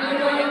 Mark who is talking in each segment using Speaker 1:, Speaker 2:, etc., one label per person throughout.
Speaker 1: Amen.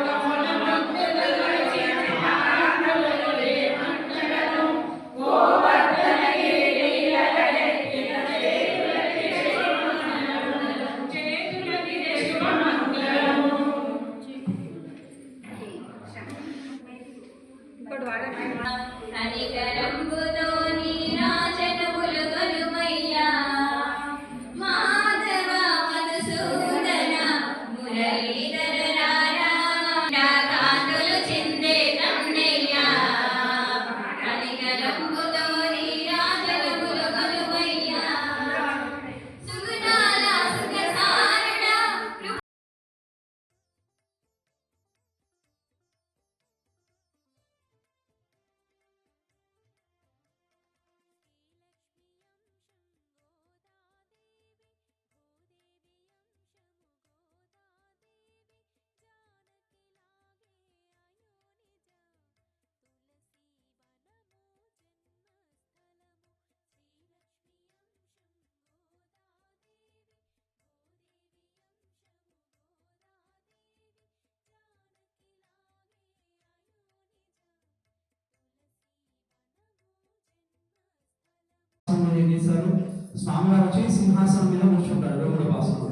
Speaker 1: స్వామివారు వచ్చి సింహాసనం మీద కూర్చుంటారు రెండో భాషలో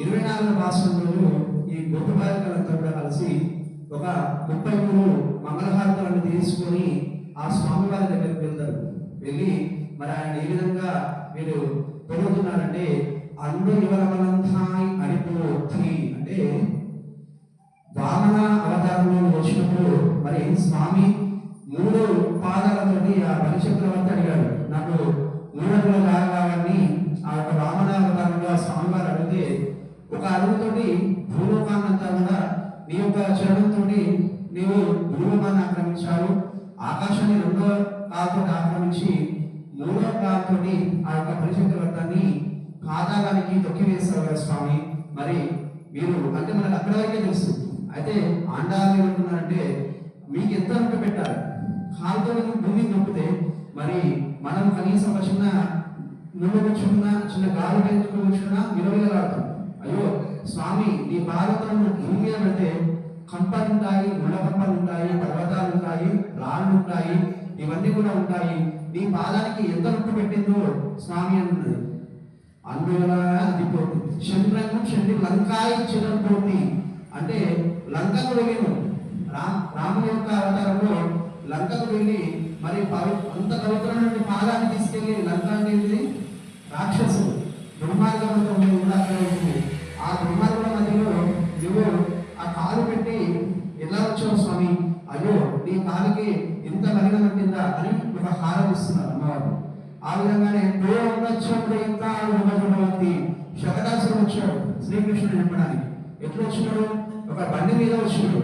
Speaker 1: ఇరవై నాలుగు భాషలలో ఈ గొప్ప బాలికలంతా కూడా కలిసి ఒక ముప్పై మూడు మంగళహారతులను తీసుకొని ఆ స్వామివారి దగ్గరికి వెళ్తారు. వెళ్ళి మరి ఆయన ఏ విధంగా మీరు పొందుతున్నారంటే అన్ను యువరమనంతాయి అని అంటే వామన అవతారంలో వచ్చినప్పుడు మరి స్వామి మూడు పాదాలతోటి ఆ బలిచక్రవర్తి అడిగాడు నాకు మూడట్లో కావాలని ఆ యొక్క వామన అవతారంలో ఆ స్వామివారు అడిగితే అరువుతోటి భూలోకాన్నంతా కూడా నీ యొక్క చరణంతో నీవు భూలోకాన్ని ఆక్రమించావు ఆకాశాన్ని రెండో కాలతో ఆక్రమించి మూడో కాలతో ఆ యొక్క బలిచక్రవర్తాన్ని పాదాలనికి తొక్కివేస్తారు కదా స్వామి. మరి మీరు అంటే మనకు అక్కడ వరకే తెలుసు. అయితే ఆండాలు ఏమంటున్నారంటే మీకు ఎంత నొప్పి పెట్టాలి? కాలుతో భూమి నొప్పితే మరి మనం కనీసం ఒక చిన్న నువ్వు చిన్న గాలి పెంచుకోవచ్చున్నా విలువలాడతాం అయ్యో స్వామి నీ పాదతో భూమి మీద పెడితే కంపలు ఉంటాయి గుండకంపలు ఉంటాయి పర్వతాలు ఉంటాయి రాళ్ళు ఉంటాయి ఇవన్నీ కూడా ఉంటాయి. నీ పాదానికి ఎంత నొప్పి పెట్టిందో స్వామి అన్నది అందువల్ల అదిపోతుంది. చంద్రంగు చంద్రు లంకాయ చిరంపోతుంది అంటే లంకకు వెళ్ళిను రామ్ రాముని యొక్క అవతారంలో లంకకు వెళ్ళి మరి పవి- అంత పవిత్రమైన పాదాన్ని తీసుకెళ్ళి లంక అనేది రాక్షసుడు దుర్మార్గంతో ఉండేది కూడా అక్కడ ఉంటుంది ఆ దుర్మార్గుల మధ్యలో నువ్వు ఆ కాలు పెట్టి ఎలా వచ్చావు స్వామి అయ్యో నీ కాలుకి ఇంత బలిన పట్టిందా అని ఒక హారం ఇస్తున్నారు అమ్మవారు ఆ విధంగానే ఉండొచ్చి శకటాసుడు వచ్చాడు శ్రీకృష్ణుడు చెప్పడానికి. ఎట్లా వచ్చినాడు? ఒక బండి మీద వచ్చినాడు.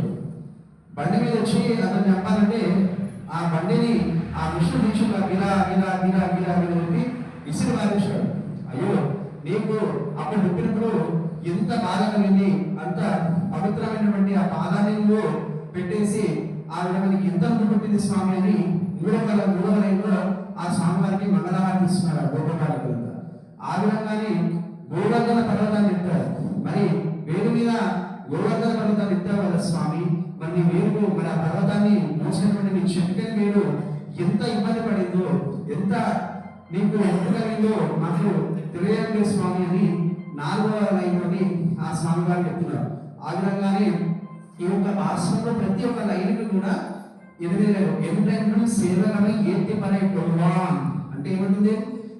Speaker 1: బండి మీద వచ్చి అతను చెప్పాలంటే ఆ బండిని ఆ విష్ణు దీక్షగా గిరా గిరా గిరా గిరా గిరా చెప్పి ఇసురు మారేశాడు అయ్యో నీకు అప్పుడు చెప్పినప్పుడు ఎంత బాధగా కలిగింది అంత పవిత్రమైనటువంటి ఆ పాదాన్ని పెట్టేసి ఆ విధంగా నీకు ఎంత నొప్పి పుట్టింది స్వామి అని మూడవ మూడవ లైన్లో ఆ స్వామివారికి మంగళహారతి ఇస్తున్నారు ఆ గోపకాలంతా ఆ విధంగానే గోవర్ధన పర్వతాన్ని ఎత్తారు. మరి వేరు మీద గోవర్ధన పర్వతాన్ని ఎత్తారు కదా స్వామి? మరి నీ వేరు మరి ఆ పర్వతాన్ని మోసినటువంటి నీ చెక్కని మీరు ఎంత ఇబ్బంది పడిందో ఎంత నీకు ఎంత కలిగిందో నాకు తెలియదు స్వామి అని నాలుగవ లైన్లోని ఆ స్వామి వారు చెప్తున్నారు ఆ విధంగానే ఈ యొక్క భాషలో ప్రతి ఒక్క లైన్కి కూడా ఎనిమిది లేవు ఎంటెంటం సేవలమై ఏంటి పనే అంటే ఏమంటుంది?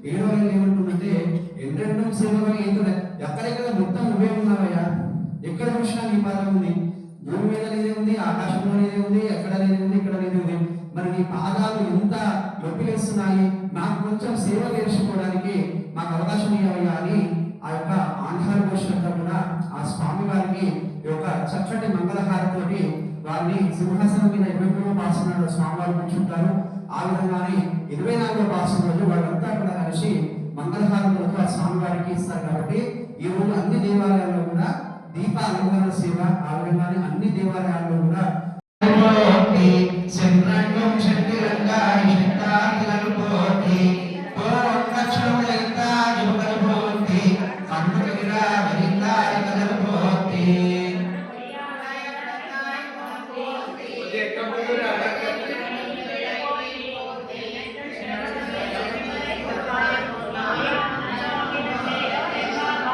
Speaker 1: ఏడో లైన్ ఏమంటుందంటే ఎంటెంటం సేవలమై ఏంటి ఎక్కడెక్కడ మొత్తం నువ్వే ఉన్నావయ్యా? ఎక్కడ చూసినా నీ పాదం ఉంది? భూమి మీద నీదే ఉంది ఆకాశంలో నీదే ఉంది ఎక్కడ నీదే ఉంది ఇక్కడ నీదే ఉంది. మరి నీ పాదాలు ఎంత నొప్పిలేస్తున్నాయి నాకు కొంచెం సేవ చేసుకోవడానికి మాకు అవకాశం ఇవ్వయ్యా అని ఆ యొక్క ఆంధ్ర ఘోషంతా కూడా ఆ స్వామి వారికి ఈ యొక్క చక్కటి మంగళహారతోటి వారిని సింహాసనం మీద ఇరవై మూడో పాసనాడు స్వామివారు కూర్చుంటారు. ఆ విధంగానే ఇరవై నాలుగో పాసన రోజు వాళ్ళంతా కూడా కలిసి మంగళహారతులతో ఆ స్వామివారికి ఇస్తారు కాబట్టి ఈ రోజు అన్ని దేవాలయాల్లో కూడా దీప అలంకరణ సేవ ఆ విధంగానే అన్ని దేవాలయాల్లో కూడా